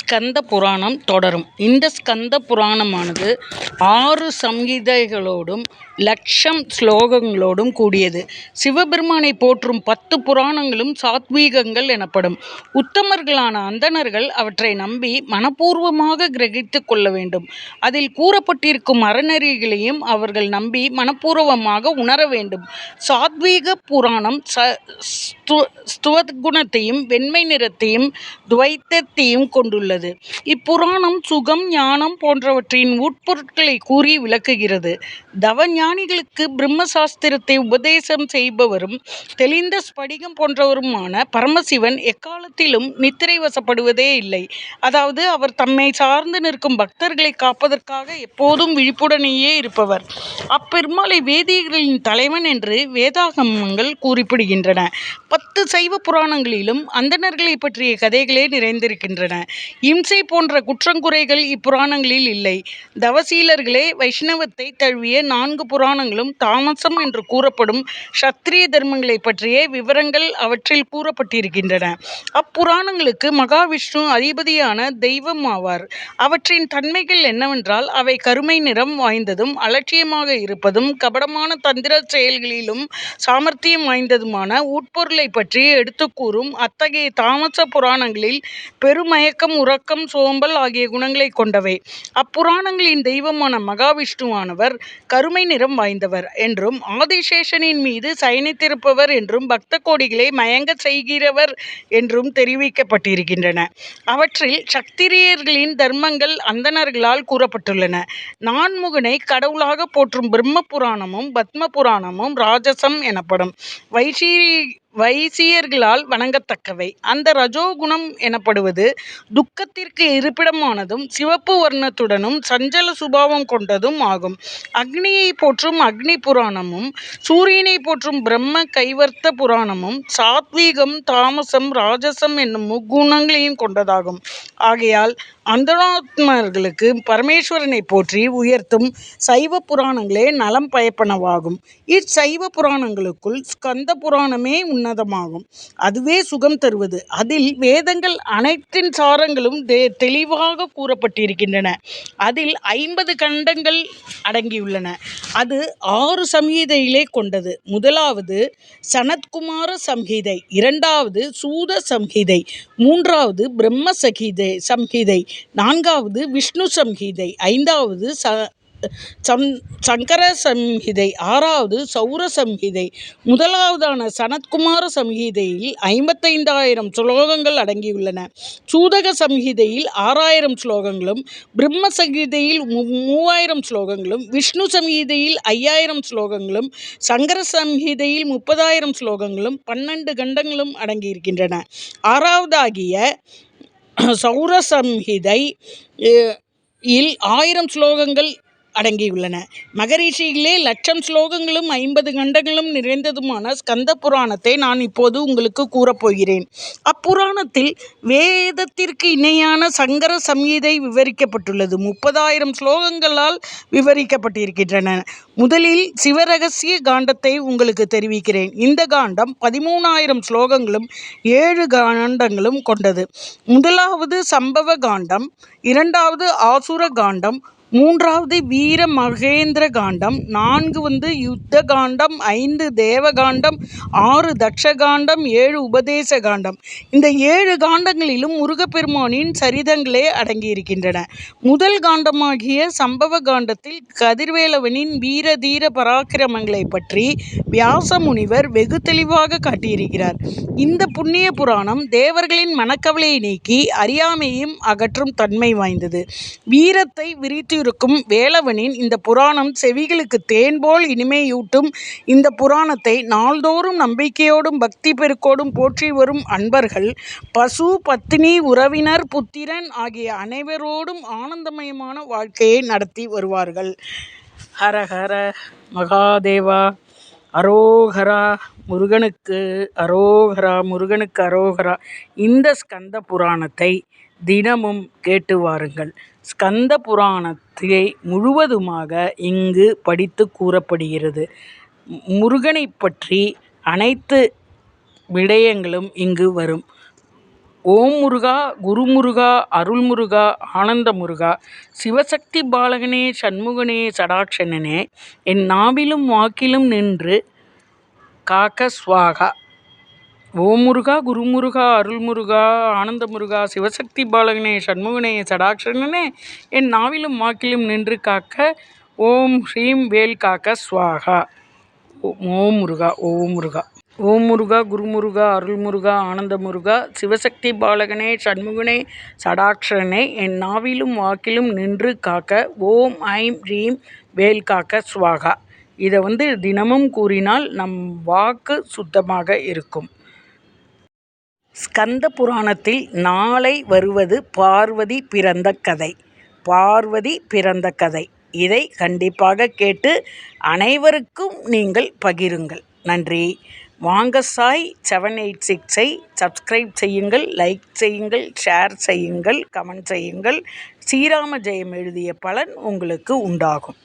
ஸ்கந்த புராணம் தொடரும். இந்த ஸ்கந்த புராணமானது ஆறு சம்ஹிதைகளோடும் லக்ஷம் ஸ்லோகங்களோடும் கூடியது. சிவபெருமானை போற்றும் பத்து புராணங்களும் சாத்வீகங்கள் எனப்படும். உத்தமர்களான அந்தணர்கள் அவற்றை நம்பி மனப்பூர்வமாக கிரகித்து கொள்ள வேண்டும். அதில் கூறப்பட்டிருக்கும் அறநெறிகளையும் அவர்கள் நம்பி மனப்பூர்வமாக உணர வேண்டும். சாத்வீக புராணம் ச ஸ்துவகுணத்தையும் வெண்மை நிறத்தையும் துவைத்தத்தையும் கொண்டுள்ளது. இப்புராணம் சுகம் ஞானம் போன்றவற்றின் உட்பொருட்களை கூறி விளக்குகிறது. தவ ஞானிகளுக்கு பிரம்ம சாஸ்திரத்தை உபதேசம் செய்பவரும் தெளிந்த ஸ்படிகம் போன்றவருமான பரமசிவன் எக்காலத்திலும் நித்திரை வசப்படுவதே இல்லை. அதாவது அவர் தம்மை சார்ந்து நிற்கும் பக்தர்களை காப்பதற்காக எப்போதும் விழிப்புடனேயே இருப்பவர். அப்பெருமாளை வேதியர்களின் தலைவன் என்று வேதாகமங்கள் குறிப்பிடுகின்றன. பத்து சைவ புராணங்களிலும் அந்தணர்களை பற்றிய கதைகளே நிறைந்திருக்கின்றன. இம்சை போன்ற குற்றங்குறைகள் இப்புராணங்களில் இல்லை. தவசீலர்களே வைஷ்ணவத்தை தழுவிய நான்கு புராணங்களும் தாமசம் என்று கூறப்படும் சத்திரிய தர்மங்களை பற்றிய விவரங்கள் அவற்றில் கூறப்பட்டிருக்கின்றன. அப்புராணங்களுக்கு மகாவிஷ்ணு அதிபதியான தெய்வம் ஆவார். அவற்றின் தன்மைகள் என்னவென்றால் அவை கருமை நிறம் வாய்ந்ததும் அலட்சியமாக இருப்பதும் கபடமான தந்திர செயல்களிலும் சாமர்த்தியம் வாய்ந்ததுமான உட்பொருளை பற்றி எடுத்துக் கூறும் அத்தகைய தாமச புராணங்களில் பெருமயக்கம் உறக்கம் சோம்பல் ஆகிய குணங்களை கொண்டவை. அப்புராணங்களின் தெய்வமான மகாவிஷ்ணுவானவர் கருமை நிறம் வாய்ந்தவர் என்றும் ஆதிசேஷனின் மீது சயனித்திருப்பவர் என்றும் பக்த கோடிகளை மயங்க செய்கிறவர் என்றும் தெரிவிக்கப்பட்டிருக்கின்றன. அவற்றில் சக்திரியர்களின் தர்மங்கள் அந்தணர்களால் கூறப்பட்டுள்ளன. நான்முகனை கடவுளாக போற்றும் பிரம்ம புராணமும் பத்ம புராணமும் ராஜசம் எனப்படும். வைஷீ வைசியர்களால் வணங்கத்தக்கவை. அந்த ரஜோகுணம் எனப்படுவது துக்கத்திற்கு இருப்பிடமானதும் சிவப்பு வர்ணத்துடனும் சஞ்சல சுபாவம் கொண்டதும் ஆகும். அக்னியை போற்றும் அக்னி புராணமும் சூரியனை போற்றும் பிரம்ம கைவர்த்த புராணமும் சாத்வீகம் தாமசம் ராஜசம் என்னும் முக்குணங்களையும் கொண்டதாகும். ஆகையால் அந்தணாத்மர்களுக்கு பரமேஸ்வரனை போற்றி உயர்த்தும் சைவ புராணங்களே நலம் பயப்பனவாகும். இச்சைவ புராணங்களுக்குள் ஸ்கந்த புராணமே உன்னதமாகும். அதுவே சுகம் தருவது. அதில் வேதங்கள் அனைத்தின் சாரங்களும் தெளிவாக கூறப்பட்டிருக்கின்றன. அதில் ஐம்பது கண்டங்கள் அடங்கியுள்ளன. அது ஆறு சம்ஹிதையிலே கொண்டது. முதலாவது சனத்குமார சம்ஹிதை. இரண்டாவது சூத சம்ஹிதை. மூன்றாவது பிரம்ம சகிதை. சம்ஹிதை. நான்காவது விஷ்ணு சம்ஹிதை. ஐந்தாவது ச சம் சங்கர சம்ஹிதை. ஆறாவது சௌர சம்ஹிதை. முதலாவதான சனத்குமார சம்ஹிதையில் ஐம்பத்தைந்தாயிரம் ஸ்லோகங்கள் அடங்கியுள்ளன. சூதக சம்ஹிதையில் ஆறாயிரம் ஸ்லோகங்களும் பிரம்ம சங்கீதையில் மூவாயிரம் ஸ்லோகங்களும் விஷ்ணு சம்ஹிதையில் ஐயாயிரம் ஸ்லோகங்களும் சங்கர சம்ஹிதையில் முப்பதாயிரம் ஸ்லோகங்களும் பன்னெண்டு கண்டங்களும் அடங்கியிருக்கின்றன. ஆறாவதாகிய சௌரசம்ஹிதை இல் ஆயிரம் ஸ்லோகங்கள் அடங்கியுள்ளன. மகரிஷியிலே லட்சம் ஸ்லோகங்களும் ஐம்பது கண்டங்களும் நிறைந்ததுமான ஸ்கந்த புராணத்தை நான் இப்போது உங்களுக்கு கூறப்போகிறேன் அப்புராணத்தில் வேதத்திற்கு இணையான சங்கர சம்ஹிதை விவரிக்கப்பட்டுள்ளது. முப்பதாயிரம் ஸ்லோகங்களால் விவரிக்கப்பட்டிருக்கின்றன. முதலில் சிவரகசிய காண்டத்தை உங்களுக்கு தெரிவிக்கிறேன். இந்த காண்டம் பதிமூணாயிரம் ஸ்லோகங்களும் ஏழு காண்டங்களும் கொண்டது. முதலாவது சம்பவ காண்டம் இரண்டாவது ஆசுர காண்டம் மூன்றாவது வீர மகேந்திர காண்டம் நான்கு வந்து யுத்த காண்டம் ஐந்து தேவ காண்டம் ஆறு தக்ஷ காண்டம் ஏழு உபதேச காண்டம். இந்த ஏழு காண்டங்களிலும் முருகப்பெருமானின் சரிதங்களே அடங்கியிருக்கின்றன. முதல் காண்டமாகிய சம்பவ காண்டத்தில் கதிர்வேலவனின் வீர தீர பராக்கிரமங்களை பற்றி வியாச முனிவர் வெகு தெளிவாக காட்டியிருக்கிறார். இந்த புண்ணிய புராணம் தேவர்களின் மனக்கவலையை நீக்கி அறியாமையும் அகற்றும் தன்மை வாய்ந்தது. வீரத்தை விரித்து இருக்கும். வேலவனின் இந்த புராணம் செவிகளுக்கு தேன் போல் இனிமையூட்டும். இந்த புராணத்தை நாள்தோறும் நம்பிக்கையோடும் பக்தி பெருக்கோடும் போற்றி வரும் அன்பர்கள் பசு பத்தினி உறவினர் புத்திரன் ஆகிய அனைவரோடும் ஆனந்தமயமான வாழ்க்கையை நடத்தி வருவார்கள். ஹரஹர மகாதேவா அரோகரா முருகனுக்கு அரோகரா முருகனுக்கு அரோகரா. இந்த ஸ்கந்த புராணத்தை தினமும் கேட்டு வாருங்கள். ஸ்கந்த புராணத்தை முழுவதுமாக இங்கு படித்து கூறப்படுகிறது. முருகனை பற்றி அனைத்து விடயங்களும் இங்கு வரும். ஓம் முருகா குருமுருகா அருள்முருகா ஆனந்த முருகா சிவசக்தி பாலகனே சண்முகனே சடாட்சணனே என் நாவிலும் வாக்கிலும் நின்று காக்க சுவாகா. ஓம் முருகா குருமுருகா அருள்முருகா ஆனந்த முருகா சிவசக்தி பாலகனே சண்முகனே சடாட்சணனே என் நாவிலும் வாக்கிலும் நின்று காக்க ஓம் ஸ்ரீம் வேல் காக்க ஸ்வாகா ஓம் முருகா ஓம் முருகா ஓம் முருகா குருமுருகா அருள்முருகா ஆனந்த முருகா சிவசக்தி பாலகனே சண்முகனே சடாட்சரனே என் நாவிலும் வாக்கிலும் நின்று காக்க ஓம் ஐம் ரீம் வேல் காக்க ஸ்வாகா இதை வந்து தினமும் கூறினால் நம் வாக்கு சுத்தமாக இருக்கும். ஸ்கந்த புராணத்தில் நாளை வருவது பார்வதி பிறந்த கதை. பார்வதி பிறந்த கதை. இதை கண்டிப்பாக கேட்டு அனைவருக்கும் நீங்கள் பகிருங்கள். நன்றி. வாங்க சாய் செவன் எயிட் சிக்ஸை சப்ஸ்கிரைப் செய்யுங்கள் லைக் செய்யுங்கள் ஷேர் செய்யுங்கள் கமெண்ட் செய்யுங்கள். ஸ்ரீராம ஜெயம் எழுதிய பலன் உங்களுக்கு உண்டாகும்.